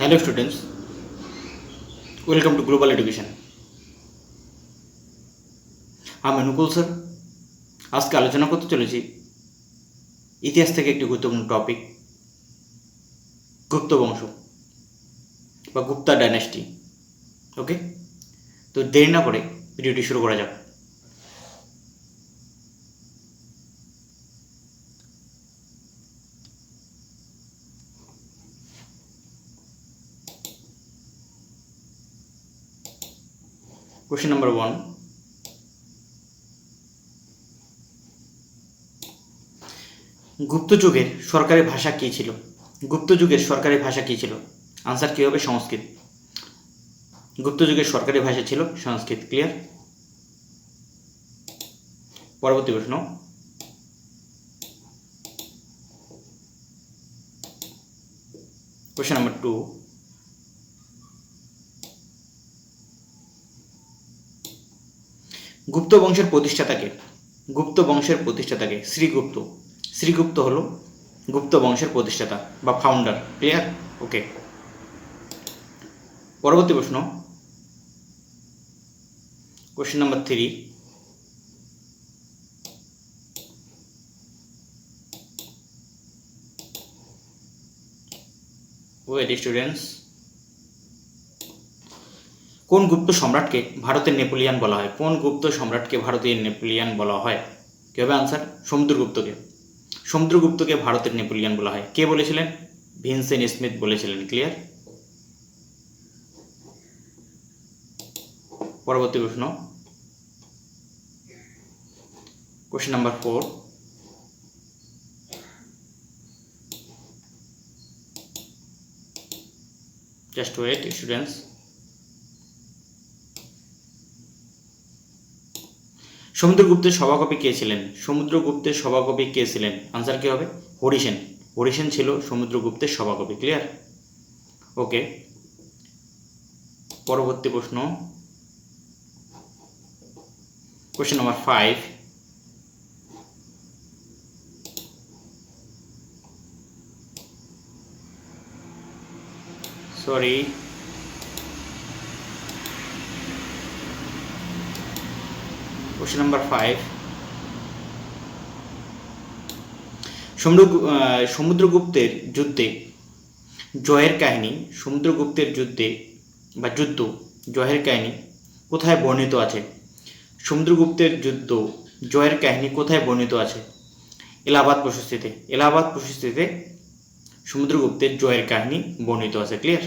Hello students welcome to global education আমি Anukul sir আজকে আলোচনা করতে চলেছি ইতিহাস থেকে একটি গুরুত্বপূর্ণ টপিক গুপ্ত বংশ বা গুপ্তা ডাইনাস্টি ওকে তো দেরি না করে ভিডিওটি শুরু করা যাক। কোশ্চেন নাম্বার ওয়ান গুপ্ত যুগের সরকারি ভাষা কী ছিল? গুপ্ত যুগের সরকারি ভাষা কী ছিল? আনসার কী হবে? সংস্কৃত। গুপ্ত যুগের সরকারি ভাষা ছিল সংস্কৃত। ক্লিয়ার পরবর্তী প্রশ্ন। কোশ্চেন নাম্বার টু গুপ্ত বংশের প্রতিষ্ঠাতাকে, গুপ্ত বংশের প্রতিষ্ঠাতাকে, শ্রীগুপ্ত। শ্রীগুপ্ত হল গুপ্ত বংশের প্রতিষ্ঠাতা বা ফাউন্ডার ক্লিয়ার ওকে পরবর্তী প্রশ্ন। Question number three wait students কোন গুপ্ত সম্রাটকে ভারতের নেপোলিয়ান বলা হয়? কোন গুপ্ত সম্রাটকে ভারতের নেপোলিয়ান বলা হয়? কি হবে আনসার সমুদ্রগুপ্তকে সমুদ্রগুপ্তকে ভারতের নেপোলিয়ান বলা হয়। কে বলেছিলেন? ভিনসেন স্মিথ বলেছিলেন। ক্লিয়ার পরবর্তী প্রশ্ন। Question number four just wait students সমুদ্রগুপ্তের সভাকবি কে ছিলেন? সমুদ্রগুপ্তের সভাকবি কে ছিলেন? আনসার কি হবে? হরিসেন হরিসেন ছিল সমুদ্রগুপ্তের সভাকবি ক্লিয়ার ওকে পরবর্তী প্রশ্ন। Question number five sorry question number five Samudra সমুদ্রগুপ্তের যুদ্ধে, জয়ের কাহিনী, সমুদ্রগুপ্তের যুদ্ধে বা যুদ্ধ, জয়ের কাহিনী কোথায় বর্ণিত আছে? সমুদ্রগুপ্তের যুদ্ধ, জয়ের কাহিনী কোথায় বর্ণিত আছে? এলাহাবাদ প্রশস্তিতে এলাহাবাদ প্রশস্তিতে সমুদ্রগুপ্তের জয়ের কাহিনী বর্ণিত আছে ক্লিয়ার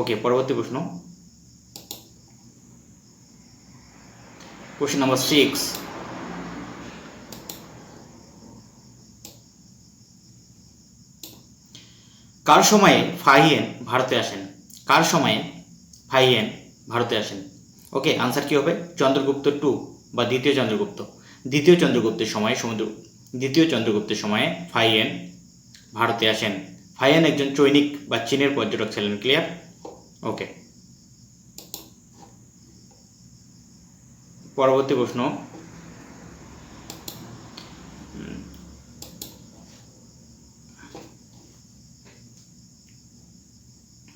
ওকে পরবর্তী প্রশ্ন। Question number six. কার সময়ে ফাহিয়েন ভারতে আসেন? কার সময়ে ফাহিয়েন ভারতে আসেন? ওকে আনসার কি হবে? চন্দ্রগুপ্ত টু বা দ্বিতীয় চন্দ্রগুপ্ত। দ্বিতীয় চন্দ্রগুপ্তের সময় সমুদ্র দ্বিতীয় চন্দ্রগুপ্তের সময়ে ফাহিয়েন ভারতে আসেন। ফাহিয়েন একজন চৈনিক বা চীনের পর্যটক ছিলেন ক্লিয়ার ওকে পরবর্তী প্রশ্ন।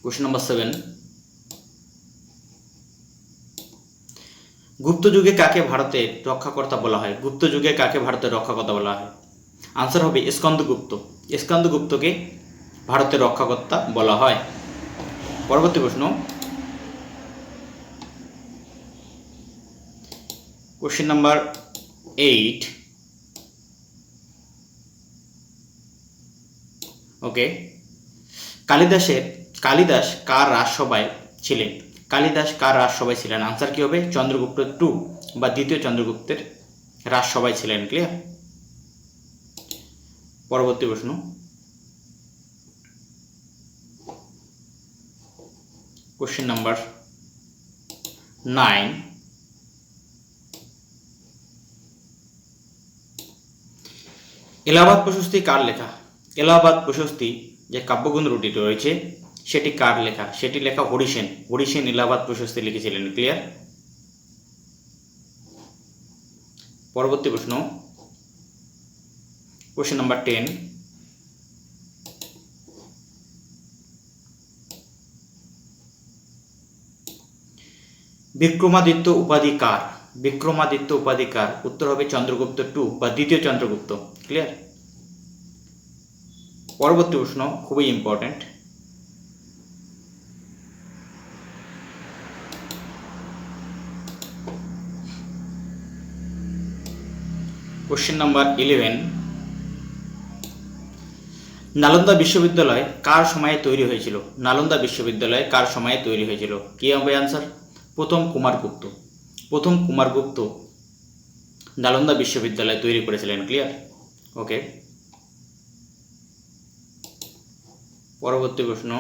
কোশ্চেন নাম্বার সেভেন গুপ্ত যুগে কাকে ভারতের রক্ষাকর্তা বলা হয়? গুপ্ত যুগে কাকে ভারতের রক্ষাকর্তা বলা হয়? আনসার হবে স্কন্দগুপ্ত স্কন্দগুপ্তকে ভারতের রক্ষাকর্তা বলা হয়। পরবর্তী প্রশ্ন। কোশ্চেন নাম্বার এইট ওকে কালিদাসের, কালিদাস কার রাজসভায় ছিলেন? কালিদাস কার রাজসভায় ছিলেন? আনসার কি হবে? চন্দ্রগুপ্ত টু বা দ্বিতীয় চন্দ্রগুপ্তের রাজসভায় ছিলেন ক্লিয়ার পরবর্তী প্রশ্ন। কোশ্চেন নাম্বার নাইন এলাহাবাদ প্রশস্তি কার লেখা? এলাহাবাদ প্রশস্তি যে কাব্যগুণ রুটিটি রয়েছে, সেটি কার লেখা? সেটি লেখা হরিসেন। হরিসেন এলাহাবাদ প্রশস্তি লিখেছিলেন ক্লিয়ার পরবর্তী প্রশ্ন। কোশ্চেন নাম্বার টেন বিক্রমাদিত্য উপাধি কার? বিক্রমাদিত্য উপাধি কার উত্তর হবে চন্দ্রগুপ্ত টু বা দ্বিতীয় চন্দ্রগুপ্ত ক্লিয়ার পরবর্তী প্রশ্ন খুবই important question number eleven Nalanda বিশ্ববিদ্যালয় কার সময়ে তৈরি হয়েছিল? নালন্দা বিশ্ববিদ্যালয় কার সময়ে তৈরি হয়েছিল? কি হবে আনসার প্রথম কুমারগুপ্ত। প্রথম কুমারগুপ্ত নালন্দা বিশ্ববিদ্যালয় তৈরি করেছিলেন ক্লিয়ার ওকে পরবর্তী প্রশ্ন।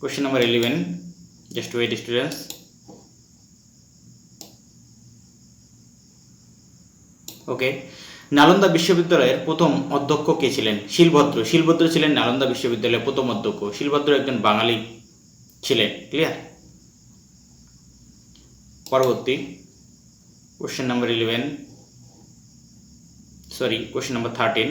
Question number eleven just wait students okay Nalanda বিশ্ববিদ্যালয়ের প্রথম অধ্যক্ষ কে ছিলেন? শিলভদ্র। শিলভদ্র ছিলেন নালন্দা বিশ্ববিদ্যালয়ের প্রথম অধ্যক্ষ। শিলভদ্র একজন বাঙালি। ছিলেন ক্লিয়ার পরবর্তী question number eleven sorry question number thirteen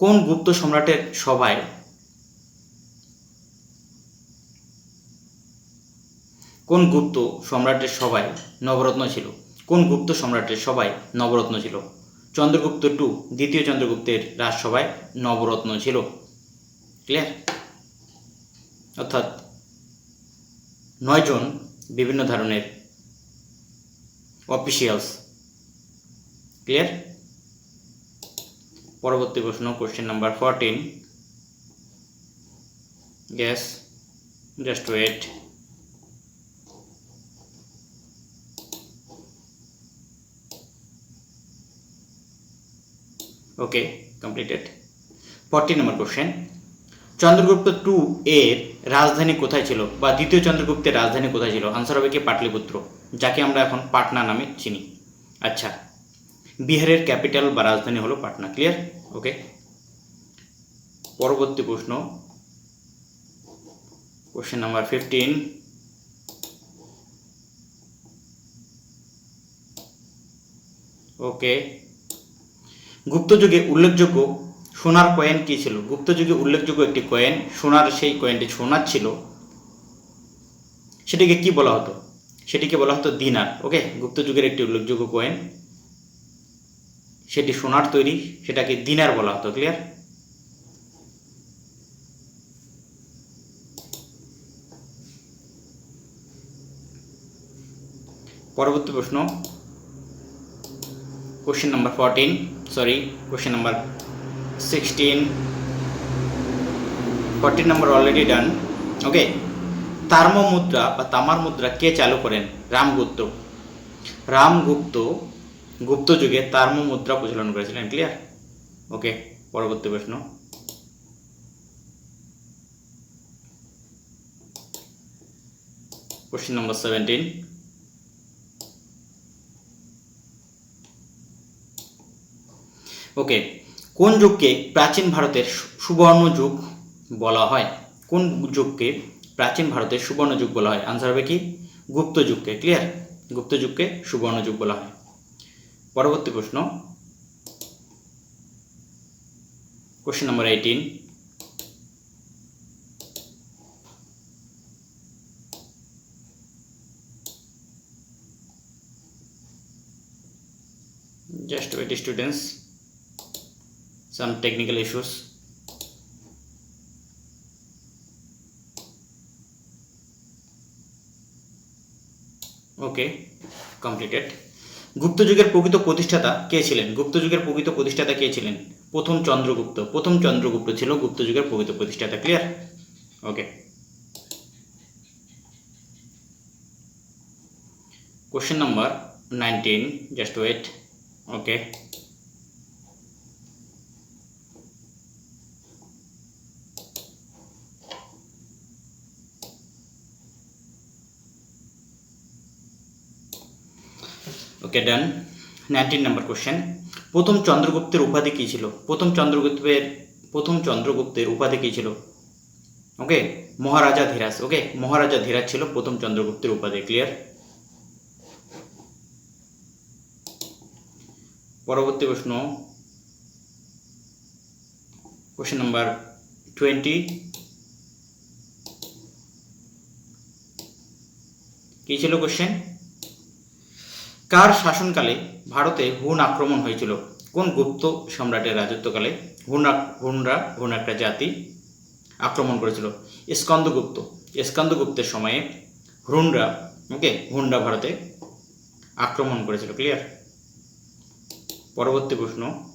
কোন গুপ্ত সম্রাটের সভায় কোন গুপ্ত সম্রাটের সভায় নবরত্ন ছিল? কোন গুপ্ত সম্রাটের সভায় নবরত্ন ছিল? চন্দ্রগুপ্ত টু দ্বিতীয় চন্দ্রগুপ্তের রাজসভায় নবরত্ন ছিল। ক্লিয়ার অর্থাৎ নয়জন বিভিন্ন ধরনের অফিসিয়ালস ক্লিয়ার পরবর্তী প্রশ্ন question number fourteen guys just wait okay completed forty number question Chandragupta two এর রাজধানী কোথায় ছিল? বা দ্বিতীয় চন্দ্রগুপ্তের রাজধানী কোথায় ছিল? আনসার হবে কি পাটলিপুত্র, যাকে আমরা এখন পাটনা নামে চিনি। আচ্ছা বিহারের ক্যাপিটাল বা রাজধানী হলো পাটনা ক্লিয়ার ওকে পরবর্তী প্রশ্ন। কোশ্চেন নাম্বার ফিফটিন ওকে গুপ্তযুগে উল্লেখযোগ্য সোনার কয়েন কী ছিল? গুপ্তযুগে উল্লেখযোগ্য একটি কয়েন সোনার সেই কয়েনটি সোনার ছিল। সেটিকে কি বলা হতো? সেটিকে বলা হতো দিনার ওকে গুপ্তযুগের একটি উল্লেখযোগ্য কয়েন সেটি সোনার তৈরি, সেটাকে দিনার বলা হতো ক্লিয়ার পরবর্তী প্রশ্ন question number fourteen sorry question number sixteen fourteen number already done okay তার্ম মুদ্রা বা তামার মুদ্রা কে চালু করেন? রামগুপ্ত রামগুপ্ত গুপ্ত যুগে তার্ম মুদ্রা প্রচলন করেছিলেন ক্লিয়ার ওকে পরবর্তী প্রশ্ন। কোশ্চেন নাম্বার সেভেন্টিন ওকে, কোন যুগকে প্রাচীন ভারতের সুবর্ণ যুগ বলা হয়? কোন যুগকে প্রাচীন ভারতের সুবর্ণ যুগ বলা হয়? আনসার হবে কি? গুপ্ত যুগকে ক্লিয়ার গুপ্ত যুগকে সুবর্ণ যুগ বলা হয়। পরবর্তী প্রশ্ন। Question number eighteen just wait, students. Some technical issues. Okay completed Gupta যুগের প্রকৃত প্রতিষ্ঠাতা কে ছিলেন? গুপ্ত যুগের প্রকৃত প্রতিষ্ঠাতা কে ছিলেন? প্রথম চন্দ্রগুপ্ত। প্রথম চন্দ্রগুপ্ত ছিল গুপ্ত যুগের প্রকৃত প্রতিষ্ঠাতা clear okay question number nineteen just wait okay okay done nineteen number question প্রথম চন্দ্রগুপ্তের উপাধি কী ছিল? প্রথম চন্দ্রগুপ্তের প্রথম চন্দ্রগুপ্তের উপাধি কী ছিল? ওকে মহারাজা ধীরাজ ওকে মহারাজা ধীরাজ ছিল প্রথম চন্দ্রগুপ্তের উপাধি ক্লিয়ার পরবর্তী প্রশ্ন। কোশ্চেন নাম্বার টোয়েন্টি কি ছিল কোশ্চেন কার শাসনকালে ভারতে হুন আক্রমণ হয়েছিল? কোন গুপ্ত সম্রাটের রাজত্বকালে হুন আক- হুনরা হুন একটা জাতি আক্রমণ করেছিল? স্কন্দগুপ্ত স্কন্দগুপ্তের সময়ে হুনরা, ওকে, হুনরা ভারতে আক্রমণ করেছিল ক্লিয়ার পরবর্তী প্রশ্ন।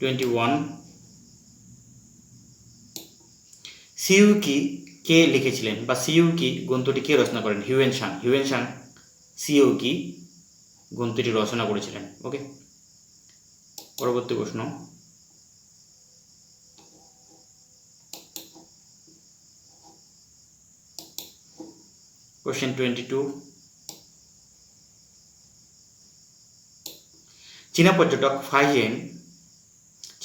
টোয়েন্টি ওয়ান সিইউকি কে লিখেছিলেন বা সিইউকি গ্রন্থটি কে রচনা করেন? Hiuen Tsang Hiuen Tsang Siyuki গ্রন্থটি রচনা করেছিলেন। ওকে? পরবর্তী প্রশ্ন। Question twenty two. চীনা পর্যটক ফাইয়েন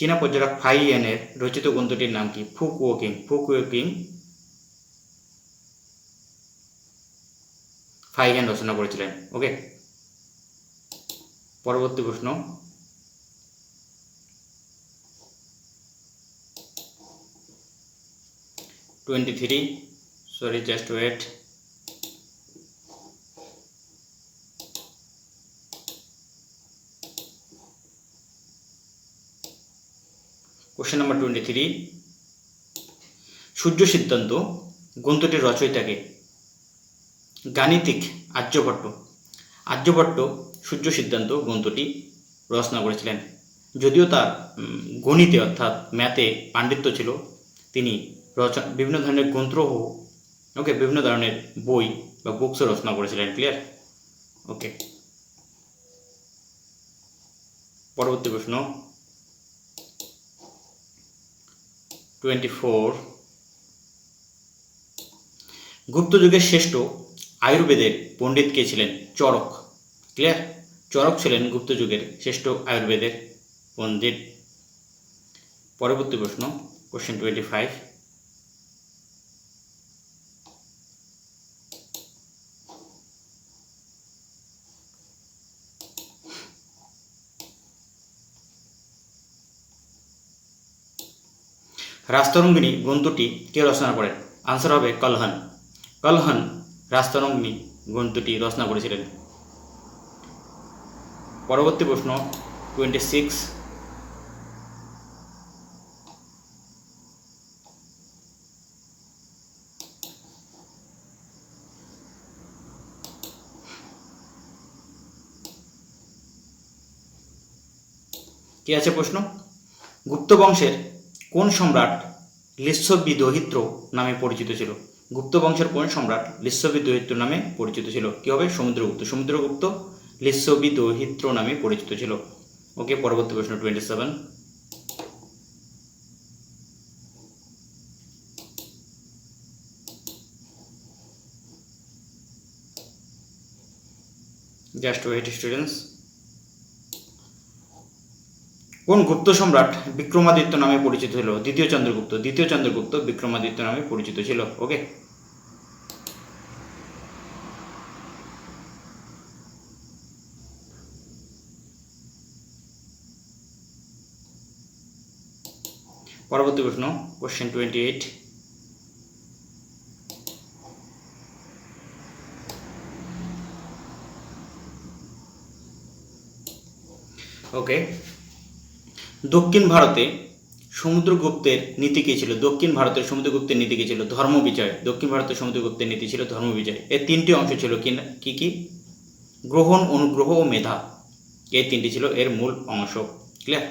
চীনা পর্যটক ফাইয়েনের রচিত গ্রন্থটির নাম কি? ফুকুও কিং। ফুকুও কিং ফাইয়েন রচনা করেছিলেন। ওকে? পরবর্তী প্রশ্ন। Twenty three. Sorry, just wait question number twenty Surya Siddhanta, গ্রন্থটির রচয়িতাকে। গাণিতিক আর্যভট্ট। আর্যভট্ট সূর্য সিদ্ধান্ত, গ্রন্থটি রচনা করেছিলেন। যদিও তার গণিতে অর্থাৎ ম্যাথে পাণ্ডিত্য ছিল, তিনি রচনা বিভিন্ন ধরনের গ্রন্থ ওকে, বিভিন্ন ধরনের বই বা বুকসও রচনা করেছিলেন ক্লিয়ার ওকে পরবর্তী প্রশ্ন। Twenty four. গুপ্ত যুগের শ্রেষ্ঠ আয়ুর্বেদের পণ্ডিত কে ছিলেন চরক? ক্লিয়ার চরক ছিলেন গুপ্ত যুগের শ্রেষ্ঠ আয়ুর্বেদের পণ্ডিত। পরবর্তী প্রশ্ন কোশ্চেন টোয়েন্টি ফাইভ রাস্তরঙ্গিনী গ্রন্থটি কে রচনা করেন? আনসার হবে কলহন। কলহন রাস্তরঙ্গিনী গ্রন্থটি রচনা করেছিলেন। পরবর্তী প্রশ্ন টোয়েন্টি সিক্স কি আছে প্রশ্ন? গুপ্ত বংশের কোন সম্রাট লিস্যবি দহিত্র নামে পরিচিত ছিল? গুপ্ত বংশের কোন সম্রাট লিস্যবি নামে পরিচিত ছিল? কি হবে? সমুদ্রগুপ্ত। সমুদ্রগুপ্ত লিস্যবি দহিত্র নামে পরিচিত ছিল। ওকে, পরবর্তী প্রশ্ন twenty seven just wait students কোন গুপ্ত সম্রাট বিক্রমাদিত্য নামে পরিচিত ছিল? দ্বিতীয় চন্দ্রগুপ্ত দ্বিতীয় চন্দ্রগুপ্ত বিক্রমাদিত্য নামে পরিচিত ছিল ওকে পরবর্তী প্রশ্ন কোশ্চেন টোয়েন্টি এইট ওকে দক্ষিণ ভারতে সমুদ্রগুপ্তের নীতি কী ছিল? দক্ষিণ ভারতের সমুদ্রগুপ্তের নীতি কী ছিল? ধর্ম বিজয়। দক্ষিণ ভারতের সমুদ্রগুপ্তের নীতি ছিল ধর্ম বিজয়। এর তিনটি অংশ ছিল কি কি কি? গ্রহণ, অনুগ্রহ ও মেধা। এই তিনটি ছিল এর মূল অংশ। ক্লিয়ার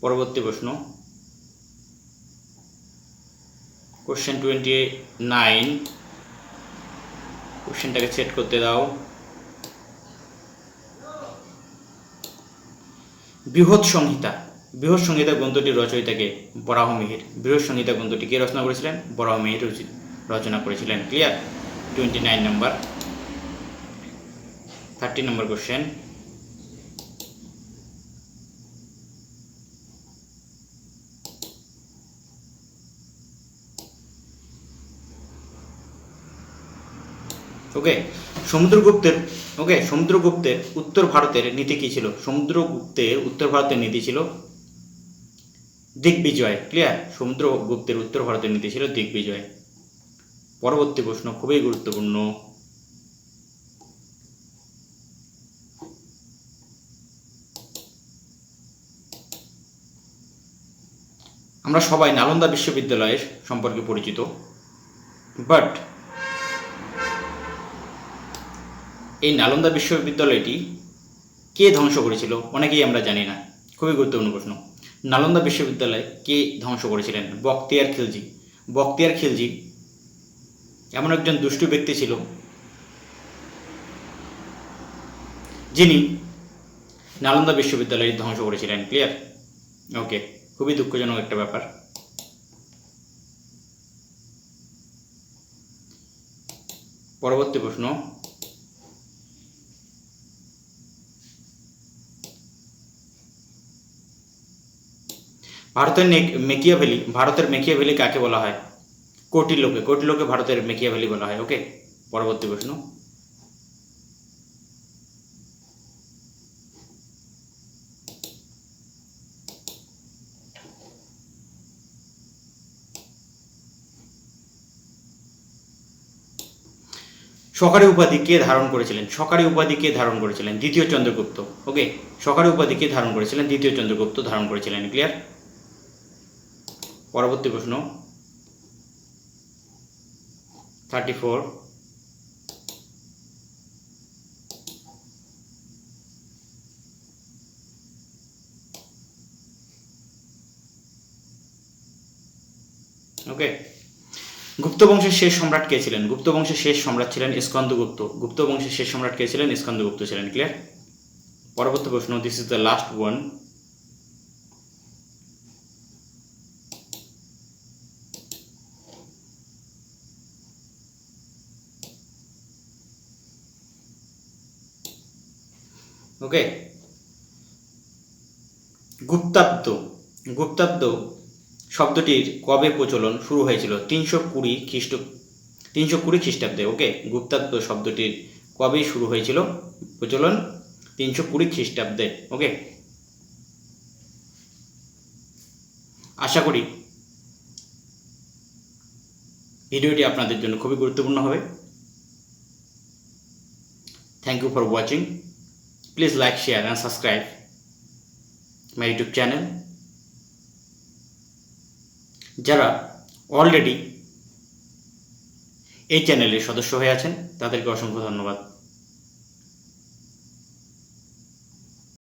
পরবর্তী প্রশ্ন। কোশ্চেন টোয়েন্টি নাইন কোশ্চেনটাকে সেট করতে দাও। বৃহৎ সংহিতা বৃহৎ সংহিতা গ্রন্থটির রচয়িতাকে বরাহ বরাহমিহির বৃহৎ সংহিতা গ্রন্থটি কে রচনা করেছিলেন? বরাহ মিহির রচনা করেছিলেন, clear? Twenty nine number thirty number question okay সমুদ্রগুপ্তের okay সমুদ্রগুপ্তের উত্তর ভারতের নীতি কী ছিল? সমুদ্রগুপ্তের উত্তর ভারতের নীতি ছিল দিগ্বিজয় ক্লিয়ার সমুদ্রগুপ্তের উত্তর ভারতের নীতি ছিল দিগ্বিজয়। পরবর্তী প্রশ্ন খুবই গুরুত্বপূর্ণ। আমরা সবাই নালন্দা বিশ্ববিদ্যালয়ের সম্পর্কে পরিচিত বাট এই নালন্দা বিশ্ববিদ্যালয়টি কে ধ্বংস করেছিল? অনেকেই আমরা জানি না। খুবই গুরুত্বপূর্ণ প্রশ্ন। নালন্দা বিশ্ববিদ্যালয় কে ধ্বংস করেছিলেন? বক্তিয়ার খিলজি। বক্তিয়ার খিলজি এমন একজন দুষ্টু ব্যক্তি ছিল যিনি নালন্দা বিশ্ববিদ্যালয় ধ্বংস করেছিলেন। ক্লিয়ার? ওকে, খুবই দুঃখজনক একটা ব্যাপার। পরবর্তী প্রশ্ন। ভারতের মেকিয়াভেলি ভারতের মেকিয়াভেলি কাকে বলা হয়? কোটি লোকে কোটি লোকে ভারতের মেকিয়াভেলি বলা হয় ওকে পরবর্তী প্রশ্ন। সকারি উপাধি কে ধারণ করেছিলেন? সকারি উপাধি কে ধারণ করেছিলেন? দ্বিতীয় চন্দ্রগুপ্ত ওকে সকারি উপাধি কে ধারণ করেছিলেন? দ্বিতীয় চন্দ্রগুপ্ত ধারণ করেছিলেন ক্লিয়ার পরবর্তী প্রশ্ন। থার্টি ফোর ওকে গুপ্ত বংশের শেষ সম্রাট কে ছিলেন? গুপ্ত বংশের শেষ সম্রাট ছিলেন স্কন্দগুপ্ত গুপ্ত। বংশের শেষ সম্রাট কে ছিলেন? স্কন্দগুপ্ত ছিলেন। ক্লিয়ার পরবর্তী প্রশ্ন this is the last one okay গুপ্তাব্দ। গুপ্তাব্দ শব্দটির কবে প্রচলন শুরু হয়েছিল? তিনশো কুড়ি খ্রিস্ট, তিনশো কুড়ি খ্রিস্টাব্দে ওকে গুপ্তাব্দ শব্দটির কবে শুরু হয়েছিল? প্রচলন তিনশো কুড়ি খ্রিস্টাব্দে ওকে আশা করি ভিডিওটি আপনাদের জন্য খুবই গুরুত্বপূর্ণ হবে। Thank you for watching please like share and subscribe my YouTube channel যারা অলরেডি এই চ্যানেলের সদস্য হয়ে আছেন, তাদেরকে অসংখ্য ধন্যবাদ।